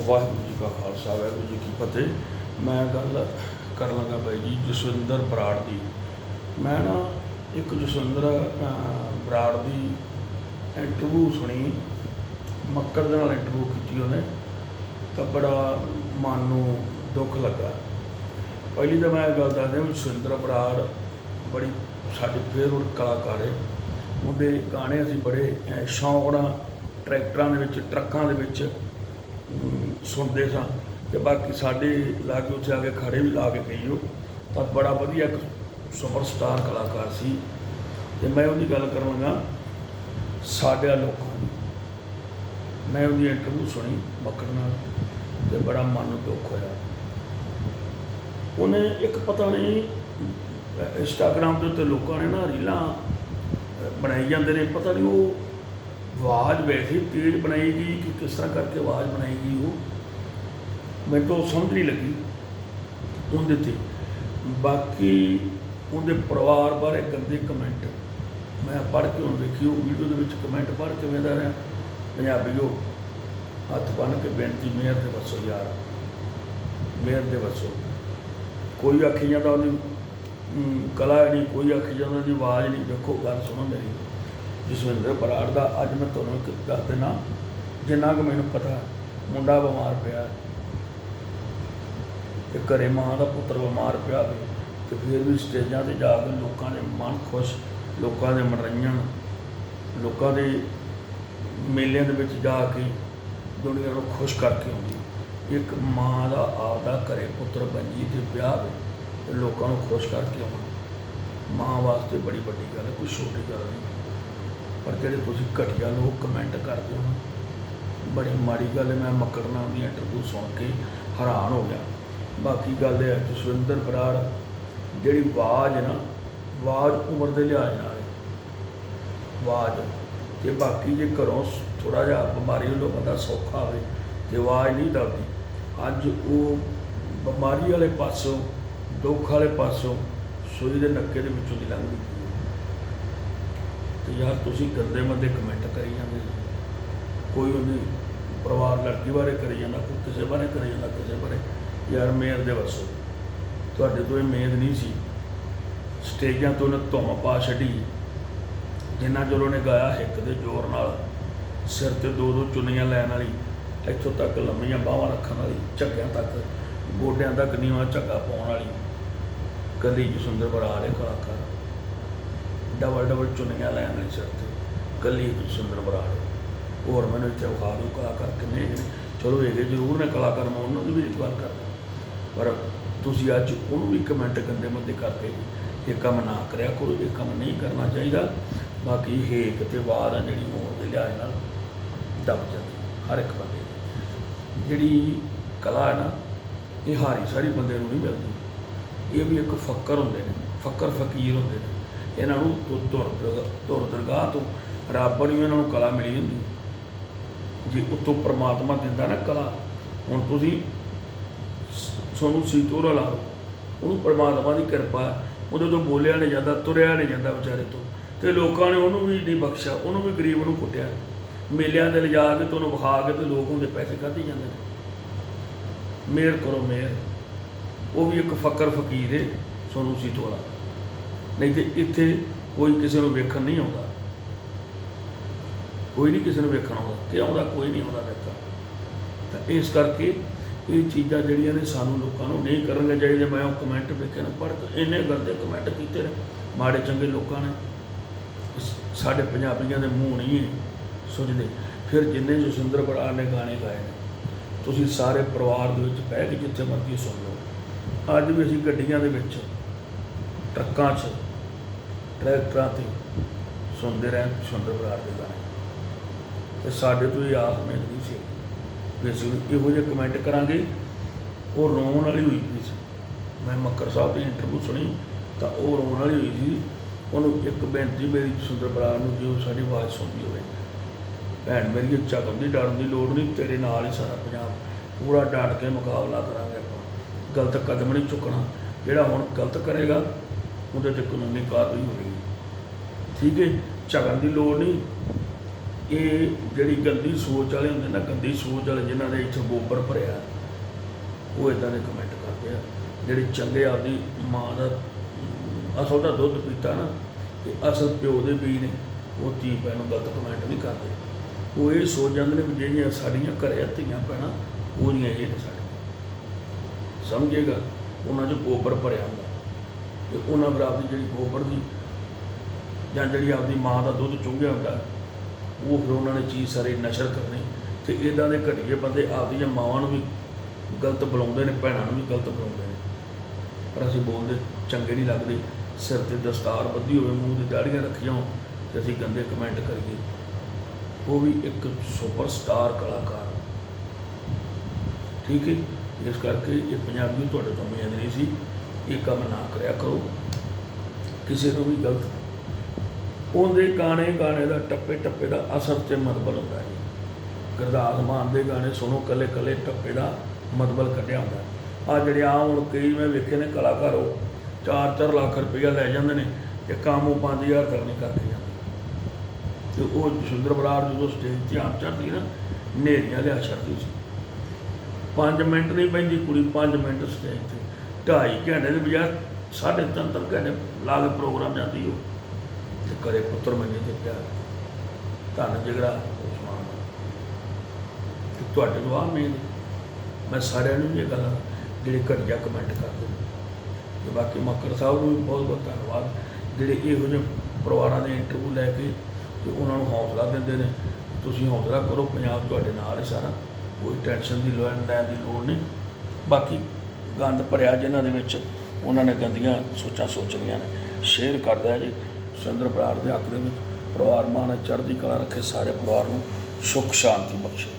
ਵਾਹਿਗੁਰੂ ਜੀ ਕਾ ਖਾਲਸਾ, ਵਾਹਿਗੁਰੂ ਜੀ ਕੀ ਫਤਿਹ। ਮੈਂ ਗੱਲ ਕਰਨ ਲੱਗਾ ਬਾਈ ਜੀ, ਜਸਵਿੰਦਰ ਬਰਾੜ ਦੀ। ਮੈਂ ਨਾ ਇੱਕ ਜਸਵਿੰਦਰ ਬਰਾੜ ਦੀ ਇੰਟਰਵਿਊ ਸੁਣੀ। ਮੱਕੜ ਦੇ ਨਾਲ ਇੰਟਰਵਿਊ ਕੀਤੀ ਉਹਨੇ। ਤਾਂ ਬੜਾ ਮਨ ਨੂੰ ਦੁੱਖ ਲੱਗਾ। ਪਹਿਲੀ ਤਾਂ ਮੈਂ ਇਹ ਗੱਲ ਦੱਸਦਾ ਵੀ ਜਸਵਿੰਦਰ ਬਰਾੜ ਬੜੀ ਸਾਡੇ ਫੇਵਰਟ ਕਲਾਕਾਰ ਹੈ ਉਹਦੇ ਗਾਣੇ ਅਸੀਂ ਬੜੇ ਸ਼ੌਂਕ ਨਾਲ ਟਰੈਕਟਰਾਂ ਦੇ ਵਿੱਚ, ਟਰੱਕਾਂ ਦੇ ਵਿੱਚ ਸੁਣਦੇ ਸਾਂ ਤੇ ਬਾਕੀ ਸਾਡੇ ਲਾਗੇ ਉੱਥੇ ਆ ਕੇ ਖੜੇ ਵੀ ਲਾ ਕੇ ਗਈ ਉਹ ਤਾਂ ਬੜਾ ਵਧੀਆ ਇੱਕ ਸੁਪਰਸਟਾਰ ਕਲਾਕਾਰ ਸੀ। ਤੇ ਮੈਂ ਉਹਦੀ ਗੱਲ ਕਰਾਂਗਾ ਸਾਡੇ ਲੋਕਾਂ ਦੀ। ਮੈਂ ਉਹਦੀ ਇੰਟਰਵਿਊ ਸੁਣੀ ਮੱਕੜ ਨਾਲ ਤੇ ਬੜਾ ਮਨ ਨੂੰ ਦੁੱਖ ਹੋਇਆ। ਉਹਨੇ ਇੱਕ ਪਤਾ ਨਹੀਂ ਇੰਸਟਾਗ੍ਰਾਮ ਦੇ ਉੱਤੇ ਲੋਕਾਂ ਨੇ ਨਾ ਰੀਲਾਂ ਬਣਾਈ ਜਾਂਦੇ ਨੇ, ਪਤਾ ਨਹੀਂ ਉਹ ਆਵਾਜ਼ ਵੈਸੇ ਤੇਜ਼ ਬਣਾਈ ਗਈ ਕਿ ਕਿਸ ਤਰ੍ਹਾਂ ਕਰਕੇ ਆਵਾਜ਼ ਬਣਾਈ ਗਈ ਉਹ? ਮੈਨੂੰ ਤਾਂ ਉਹ ਸਮਝ ਨਹੀਂ ਲੱਗੀ ਉਹਦੇ ਤੇ। ਬਾਕੀ ਉਹਦੇ ਪਰਿਵਾਰ ਬਾਰੇ ਗੰਦੇ ਕਮੈਂਟ ਮੈਂ ਪੜ੍ਹ ਕੇ ਹੁਣ ਦੇਖੀ, ਉਹ ਵੀਡੀਓ ਦੇ ਵਿੱਚ ਕਮੈਂਟ ਪੜ੍ਹ ਕਿਵੇਂ ਦਾ ਰਿਹਾ। ਪੰਜਾਬੀਓ, ਹੱਥ ਬੰਨ੍ਹ ਕੇ ਬੇਨਤੀ ਮੇਰ ਦੇ ਵਸੋ ਯਾਰ। ਮੇਰ ਦੇ ਵਸੋ। ਕੋਈ ਆਖੀ ਜਾਂਦਾ ਉਹਦੀ ਕਲਾ ਨਹੀਂ ਕੋਈ ਆਖੀ ਜਾਂਦਾ ਉਹਦੀ ਆਵਾਜ਼ ਨਹੀਂ। ਦੇਖੋ, ਗੱਲ ਸੁਣੋ ਮੇਰੀ। ਜਸਵਿੰਦਰ ਬਰਾੜ ਦਾ ਅੱਜ ਮੈਂ ਤੁਹਾਨੂੰ ਇੱਕ ਦੱਸ ਦੇਣਾ ਜਿੰਨਾ ਕੁ ਮੈਨੂੰ ਪਤਾ, ਮੁੰਡਾ ਬਿਮਾਰ ਪਿਆ ਤੇ ਘਰੇ ਮਾਂ ਦਾ ਪੁੱਤਰ ਬਿਮਾਰ ਪਿਆ ਵੇ, ਤੇ ਫਿਰ ਵੀ ਸਟੇਜਾਂ ਤੇ ਜਾ ਕੇ ਲੋਕਾਂ ਦੇ ਮਨ ਖੁਸ਼, ਲੋਕਾਂ ਦੇ ਮਨੋਰੰਜਨ, ਲੋਕਾਂ ਦੇ ਮੇਲਿਆਂ ਦੇ ਵਿੱਚ ਜਾ ਕੇ ਦੁਨੀਆ ਨੂੰ ਖੁਸ਼ ਕਰਕੇ ਆਉਂਦੀ ਇੱਕ ਮਾਂ ਦਾ ਆਪਦਾ ਘਰੇ ਪੁੱਤਰ ਬੰਜੀ ਤੇ ਵਿਆਹ ਵੇ, ਤੇ ਲੋਕਾਂ ਨੂੰ ਖੁਸ਼ ਕਰਕੇ ਆਉਣਾ। ਮਾਂ ਵਾਸਤੇ ਬੜੀ ਵੱਡੀ ਗੱਲ ਹੈ, ਕੋਈ ਛੋਟੀ ਗੱਲ ਨਹੀਂ। ਪਰ ਜਿਹੜੇ ਤੁਸੀਂ ਘਟੀਆ ਲੋਕ ਕਮੈਂਟ ਕਰਦੇ ਹੋ ਬੜੀ ਮਾੜੀ ਗੱਲ ਹੈ, ਮੈਂ ਮੱਕੜਨਾ ਦੀ ਇੰਟਰਵਿਊ ਸੁਣ ਕੇ ਹੈਰਾਨ ਹੋ ਗਿਆ। ਬਾਕੀ ਗੱਲ ਇਹ ਹੈ ਜਸਵਿੰਦਰ ਬਰਾੜ, ਜਿਹੜੀ ਆਵਾਜ਼ ਨਾ, ਆਵਾਜ਼ ਉਮਰ ਦੇ ਲਿਹਾਜ਼ ਨਾਲ ਆਵਾਜ਼, ਤੇ ਬਾਕੀ ਜੇ ਘਰੋਂ ਥੋੜਾ ਜਿਹਾ ਬਿਮਾਰੀ ਵੱਲੋਂ ਬੰਦਾ ਸੌਖਾ ਹੋਵੇ, ਤੇ ਆਵਾਜ਼ ਨਹੀਂ ਦਬਦੀ ਅੱਜ ਉਹ ਬਿਮਾਰੀ ਵਾਲੇ ਪਾਸੋਂ, ਦੁੱਖ ਵਾਲੇ ਪਾਸੋਂ ਸੂਈ ਦੇ ਨੱਕੇ ਦੇ ਵਿੱਚੋਂ ਦੀ ਲੰਘਦੀ ਤੇ ਯਾਰ ਤੁਸੀਂ ਗੰਦੇ ਮੰਦੇ ਕਮੈਂਟ ਕਰੀ ਜਾਂਦੇ ਕੋਈ ਉਹਦੀ ਪਰਿਵਾਰ ਲੜਕੀ ਬਾਰੇ ਕਰੀ ਜਾਂਦਾ, ਕੋਈ ਕਿਸੇ ਬਾਰੇ ਕਰੀ ਜਾਂਦਾ, ਕਿਸੇ ਬਾਰੇ। ਯਾਰ ਮੇਰ ਦੇ ਵਸੋ ਤੁਹਾਡੇ ਤੋਂ ਇਹ ਮੇਦ ਨਹੀਂ ਸੀ। ਸਟੇਜਾਂ ਤੋਂ ਉਹਨੇ ਧੁੰਮ ਪਾ ਛੱਡੀ। ਜਿੰਨਾ ਚਲੋ ਨੇ ਗਾਇਆ ਹਿੱਕ ਦੇ ਜ਼ੋਰ ਨਾਲ, ਸਿਰ ਤੇ ਦੋ ਦੋ ਚੁੰਨੀਆਂ ਲੈਣ ਵਾਲੀ, ਇੱਥੋਂ ਤੱਕ ਲੰਮੀਆਂ ਬਾਹਾਂ ਰੱਖਣ ਵਾਲੀ, ਝੱਗਿਆਂ ਤੱਕ, ਗੋਡਿਆਂ ਤੱਕ ਨੀਵਾਂ ਝੱਗਾ ਪਾਉਣ ਵਾਲੀ। ਕਦੀ ਜਸੁੰਦਰ ਬਰਾੜ ਹੈ ਕਲਾਕਾਰ ਡਬਲ ਡਬਲ ਚੁੰਨੀਆਂ ਲੈਣ ਵਾਲੀ ਸਿਰ ਤੇ। ਕੱਲੀ ਸੁੰਦਰ ਬਰਾੜ ਹੋਰ ਮੈਨੂੰ ਇੱਥੇ ਵਿਖਾ ਦਿਓ ਕਲਾਕਾਰ ਕਿੰਨੇ ਚਲੋ ਹੈਗੇ ਜ਼ਰੂਰ ਨੇ ਕਲਾਕਾਰ ਮੈਂ ਉਹਨਾਂ ਦੀ ਵੀ ਗੱਲ ਕਰਦਾ ਪਰ ਤੁਸੀਂ ਅੱਜ ਉਹਨੂੰ ਵੀ ਕਮੈਂਟ ਗੰਦੇ ਮੰਦੇ ਕਰਕੇ ਇਹ ਕੰਮ ਨਾ ਕਰਿਆ ਕਰੋ, ਇਹ ਕੰਮ ਨਹੀਂ ਕਰਨਾ ਚਾਹੀਦਾ। ਬਾਕੀ ਹੇਕ ਤੇ ਵਾਰ ਆ ਜਿਹੜੀ ਹੋਣ ਦੇ ਲਿਹਾਜ਼ ਨਾਲ ਦਬ ਜਾਂਦੀ ਹਰ ਇੱਕ ਬੰਦੇ ਦੀ। ਜਿਹੜੀ ਕਲਾ ਹੈ ਨਾ, ਇਹ ਹਾਰੀ ਸਾਰੀ ਬੰਦੇ ਨੂੰ ਨਹੀਂ ਮਿਲਦੀ। ਇਹ ਵੀ ਇੱਕ ਫੱਕਰ ਹੁੰਦੇ ਨੇ, ਫੱਕਰ ਫਕੀਰ ਹੁੰਦੇ ਨੇ। ਇਹਨਾਂ ਨੂੰ ਤੁਰ ਤੁਰ ਦਰ- ਤੁਰ ਦਰਗਾਹ ਤੋਂ ਰੱਬ ਨੂੰ ਇਹਨਾਂ ਨੂੰ ਕਲਾ ਮਿਲੀ ਹੁੰਦੀ। ਜੇ ਉਤੋਂ ਪ੍ਰਮਾਤਮਾ ਦਿੰਦਾ ਨਾ ਕਲਾ, ਹੁਣ ਤੁਸੀਂ ਸ- ਤੁਹਾਨੂੰ ਸੀਤੋਰਾ ਲਾ ਲਓ ਉਹਨੂੰ ਪ੍ਰਮਾਤਮਾ ਦੀ ਕਿਰਪਾ ਉਹਦੇ ਤੋਂ ਬੋਲਿਆ ਨਹੀਂ ਜਾਂਦਾ, ਤੁਰਿਆ ਨਹੀਂ ਜਾਂਦਾ ਵਿਚਾਰੇ ਤੋਂ। ਤੇ ਲੋਕਾਂ ਨੇ ਉਹਨੂੰ ਵੀ ਨਹੀਂ ਬਖਸ਼ਿਆ, ਉਹਨੂੰ ਵੀ ਗਰੀਬ ਨੂੰ ਕੁੱਟਿਆ। ਮੇਲਿਆਂ ਦੇ ਲਿਜਾ ਕੇ ਤੁਹਾਨੂੰ ਵਿਖਾ ਕੇ ਤੇ ਲੋਕ ਉਹਦੇ ਪੈਸੇ ਖਾਧੀ ਜਾਂਦੇ ਨੇ। ਮੇਰ ਕਰੋ ਮੇਰ। ਉਹ ਵੀ ਇੱਕ ਫਕਰ ਫਕੀਰ ਹੈ ਸੋਨੂੰ ਸੀਤੋਲਾ ਨਹੀਂ ਤੇ ਇੱਥੇ ਕੋਈ ਕਿਸੇ ਨੂੰ ਵੇਖਣ ਨਹੀਂ ਆਉਂਦਾ। ਕੋਈ ਨਹੀਂ ਕਿਸੇ ਨੂੰ ਵੇਖਣ ਆਉਂਦਾ ਕਿ ਆਉਂਦਾ ਕੋਈ ਨਹੀਂ ਆਉਂਦਾ ਵੇਖਣ ਤਾਂ ਇਸ ਕਰਕੇ ਇਹ ਚੀਜ਼ਾਂ ਜਿਹੜੀਆਂ ਨੇ ਸਾਨੂੰ ਲੋਕਾਂ ਨੂੰ ਨਹੀਂ ਕਰਨਗੇ ਚਾਹੀਦੇ ਮੈਂ ਉਹ ਕਮੈਂਟ ਵੇਖਿਆ ਨਾ, ਪਰ ਇੰਨੇ ਗੰਦੇ ਕਮੈਂਟ ਕੀਤੇ ਨੇ, ਮਾੜੇ ਚੰਗੇ ਲੋਕਾਂ ਨੇ। ਸਾਡੇ ਪੰਜਾਬੀਆਂ ਦੇ ਮੂੰਹ ਨਹੀਂ ਹੈ ਸੁਝਦੇ। ਫਿਰ ਜਿੰਨੇ ਜਸਵਿੰਦਰ ਬਰਾੜ ਨੇ ਗਾਣੇ ਗਾਏ ਨੇ, ਤੁਸੀਂ ਸਾਰੇ ਪਰਿਵਾਰ ਦੇ ਵਿੱਚ ਬਹਿ ਕੇ ਜਿੱਥੇ ਮਰਜ਼ੀ ਸੁਣ ਲਓ। ਅੱਜ ਵੀ ਅਸੀਂ ਗੱਡੀਆਂ ਦੇ ਵਿੱਚ, ਟਰੱਕਾਂ 'ਚ ਟਰੈਕਟਰਾਂ ਤੇ ਸੁਣਦੇ ਰਹਿਣ ਸੁੰਦਰ ਬਰਾੜ ਦੇ ਗਾਣੇ। ਤੇ ਸਾਡੇ ਤੋਂ ਇਹ ਆਸ ਮਿਲਦੀ ਸੀ ਵੀ ਅਸੀਂ ਇਹੋ ਜਿਹੇ ਕਮੈਂਟ ਕਰਾਂਗੇ। ਉਹ ਰੋਣ ਵਾਲੀ ਹੋਈ ਪਈ ਸੀ। ਮੈਂ ਮੱਕਰ ਸਾਹਿਬ ਦੀ ਇੰਟਰਵਿਊ ਸੁਣੀ, ਤਾਂ ਉਹ ਰੋਣ ਵਾਲੀ ਹੋਈ ਸੀ। ਉਹਨੂੰ ਇੱਕ ਬੇਨਤੀ ਮੇਰੀ ਸੁੰਦਰ ਬਰਾੜ ਨੂੰ ਜੋ ਸਾਡੀ ਆਵਾਜ਼ ਸੁਣਦੀ ਹੋਵੇ। ਭੈਣ ਮੇਰੀ ਇੱਛਾ ਕਰਦੀ ਡਰਨ ਦੀ ਲੋੜ ਨਹੀਂ, ਤੇਰੇ ਨਾਲ ਹੀ ਸਾਰਾ ਪੰਜਾਬ ਪੂਰਾ ਡਟ ਕੇ ਮੁਕਾਬਲਾ ਕਰਾਂਗੇ ਆਪਾਂ। ਗਲਤ ਕਦਮ ਨਹੀਂ ਚੁੱਕਣਾ। ਜਿਹੜਾ ਹੁਣ ਗਲਤ ਕਰੇਗਾ, ਉਹਦੇ ਤੇ ਕਾਨੂੰਨੀ ਕਾਰਵਾਈ ਹੋਵੇਗੀ। ਠੀਕ ਹੈ, ਝਗੜਨ ਦੀ ਲੋੜ ਨਹੀਂ। ਇਹ ਜਿਹੜੀ ਗੰਦੀ ਸੋਚ ਵਾਲੇ ਹੁੰਦੇ ਨਾ, ਗੰਦੀ ਸੋਚ ਵਾਲੇ ਜਿਨ੍ਹਾਂ ਦੇ ਇੱਥੇ ਗੋਬਰ ਭਰਿਆ, ਉਹ ਇਦਾਂ ਦੇ ਕਮੈਂਟ ਕਰਦੇ ਆ। ਜਿਹੜੇ ਚੰਗੇ ਆਪਦੀ ਮਾਂ ਦਾ, ਅਸਲ ਦਾ ਦੁੱਧ ਪੀਤਾ ਨਾ, ਤੇ ਅਸਲ ਪਿਓ ਦੇ ਬੀ ਨੇ, ਉਹ ਧੀ ਭੈਣ ਨੂੰ ਗਲਤ ਕਮੈਂਟ ਨਹੀਂ ਕਰਦੇ। ਉਹ ਇਹ ਸੋਚ ਜਾਂਦੇ ਨੇ ਵੀ ਜਿਹੜੀਆਂ ਸਾਡੀਆਂ ਘਰੇ ਧੀਆਂ ਭੈਣਾਂ ਉਹਦੀਆਂ ਇਹ ਨੇ ਸਾਡੀਆਂ ਸਮਝੇਗਾ, ਉਹਨਾਂ 'ਚ ਗੋਬਰ ਭਰਿਆ ਹੁੰਦਾ। ਤੇ ਉਹਨਾਂ ਫਿਰ ਜਿਹੜੀ ਗੋਬਰ ਦੀ ਜਾਂ ਜਿਹੜੀ ਆਪਦੀ ਮਾਂ ਦਾ ਦੁੱਧ ਚੁੰਘਿਆ ਹੁੰਦਾ, ਉਹ ਫਿਰ ਉਹਨਾਂ ਨੇ ਚੀਜ਼ ਸਾਰੇ ਨਸ਼ਰ ਕਰਨੀ ਤੇ ਇਦਾਂ ਦੇ ਘਟੀਏ ਬੰਦੇ ਆਪਦੀਆਂ ਮਾਵਾਂ ਨੂੰ ਵੀ ਗਲਤ ਬੁਲਾਉਂਦੇ ਨੇ, ਭੈਣਾਂ ਨੂੰ ਵੀ ਗਲਤ ਬੁਲਾਉਂਦੇ ਨੇ। ਪਰ ਅਸੀਂ ਬੋਲਦੇ, ਚੰਗੇ ਨਹੀਂ ਲੱਗਦੇ, ਸਿਰ ਤੇ ਦਸਤਾਰ ਬੱਧੀ ਹੋਵੇ, ਮੂੰਹ ਤੇ ਦਾੜੀਆਂ ਰੱਖੀਆਂ ਹੋਣ ਤੇ ਅਸੀਂ ਗੰਦੇ ਕਮੈਂਟ ਕਰੀਏ। ਉਹ ਵੀ ਇੱਕ ਸੁਪਰਸਟਾਰ ਕਲਾਕਾਰ। ਠੀਕ ਹੈ? ਇਸ ਕਰਕੇ ਇਹ ਪੰਜਾਬੀ ਤੁਹਾਡੇ ਤੋਂ ਉਮੀਦ ਨਹੀਂ ਸੀ। ਇਹ ਕੰਮ ਨਾ ਕਰਿਆ ਕਰੋ। ਕਿਸੇ ਨੂੰ ਵੀ ਗਲਤ ਉਹਦੇ ਗਾਣੇ ਗਾਣੇ ਦਾ ਟੱਪੇ ਟੱਪੇ ਦਾ ਅਸਰ ਤੇ ਮਤਬਲ ਹੁੰਦਾ ਹੈ ਗੁਰਦਾਸ ਮਾਨ ਦੇ ਗਾਣੇ ਸੁਣੋ, ਕੱਲੇ ਕੱਲੇ ਟੱਪੇ ਦਾ ਮਤਬਲ ਕੱਢਿਆ ਹੁੰਦਾ। ਆ ਜਿਹੜੇ ਆ ਹੁਣ ਕਈ ਮੈਂ ਵੇਖੇ ਨੇ ਕਲਾਕਾਰ ਉਹ 4-4 ਲੱਖ ਰੁਪਈਆ ਲੈ ਜਾਂਦੇ ਨੇ ਤੇ ਕੰਮ ਉਹ 5000 ਤੱਕ ਨਹੀਂ ਕਰਕੇ ਜਾਂਦੇ। ਤੇ ਉਹ ਸੁੰਦਰ ਬਰਾੜ ਜਦੋਂ ਸਟੇਜ ਤੇ ਆਪ ਚੜ੍ਹਦੀ ਨਾ ਨੇਰੀਆਂ ਲਿਆ ਛੱਡਦੀ ਸੀ। 5 ਮਿੰਟ ਨਹੀਂ ਪੈਂਦੀ ਕੁੜੀ 5 ਮਿੰਟ ਸਟੇਜ ਤੇ। 2.5 ਘੰਟੇ ਦੇ ਬਜਾਏ ਸਾਢੇ ਤਿੰਨ ਤਿੰਨ ਘੰਟੇ ਲਾ ਕੇ ਪ੍ਰੋਗਰਾਮ ਜਾਂਦੀ ਉਹ। ਤੇ ਕਰੇ ਪੁੱਤਰ ਮੰਨੇ ਤੇ ਪਿਆਰ ਧੰਨ ਜਿਗਰਾ ਉਸਮਾਨ ਤੇ ਤੁਹਾਡੇ ਨੂੰ ਆਹ ਮੇਨ ਮੈਂ ਸਾਰਿਆਂ ਨੂੰ ਵੀ ਇਹ ਗੱਲਾਂ ਜਿਹੜੇ ਘਟੀਆ ਕਮੈਂਟ ਕਰਦੇ ਨੇ ਤੇ ਬਾਕੀ ਮੱਕਰ ਸਾਹਿਬ ਨੂੰ ਵੀ ਬਹੁਤ ਬਹੁਤ ਧੰਨਵਾਦ। ਜਿਹੜੇ ਇਹੋ ਜਿਹੇ ਪਰਿਵਾਰਾਂ ਦੇ ਇੰਟਰਵਿਊ ਲੈ ਕੇ ਤੇ ਉਹਨਾਂ ਨੂੰ ਹੌਸਲਾ ਦਿੰਦੇ ਨੇ, ਤੁਸੀਂ ਹੌਸਲਾ ਕਰੋ, ਪੰਜਾਬ ਤੁਹਾਡੇ ਨਾਲ ਹੈ ਸਾਰਾ। ਕੋਈ ਟੈਨਸ਼ਨ ਦੀ ਲੋੜ, ਲੈਣ ਦੀ ਲੋੜ ਨਹੀਂ। ਬਾਕੀ ਗੰਦ ਭਰਿਆ ਜਿਨ੍ਹਾਂ ਦੇ ਵਿੱਚ, ਉਹਨਾਂ ਨੇ ਗੰਦੀਆਂ ਸੋਚਾਂ ਸੋਚਣੀਆਂ ਨੇ। ਸ਼ੇਅਰ ਕਰਦਾ ਜੀ। ਸੁਰਿੰਦਰ ਬਰਾੜ ਦੇ ਹੱਕ ਦੇ ਵਿੱਚ ਪਰਿਵਾਰ ਮਾਨ ਚੜ੍ਹਦੀ ਕਲਾ ਰੱਖੇ ਸਾਰੇ ਪਰਿਵਾਰ ਨੂੰ ਸੁੱਖ, ਸ਼ਾਂਤੀ ਬਖਸ਼ੇ।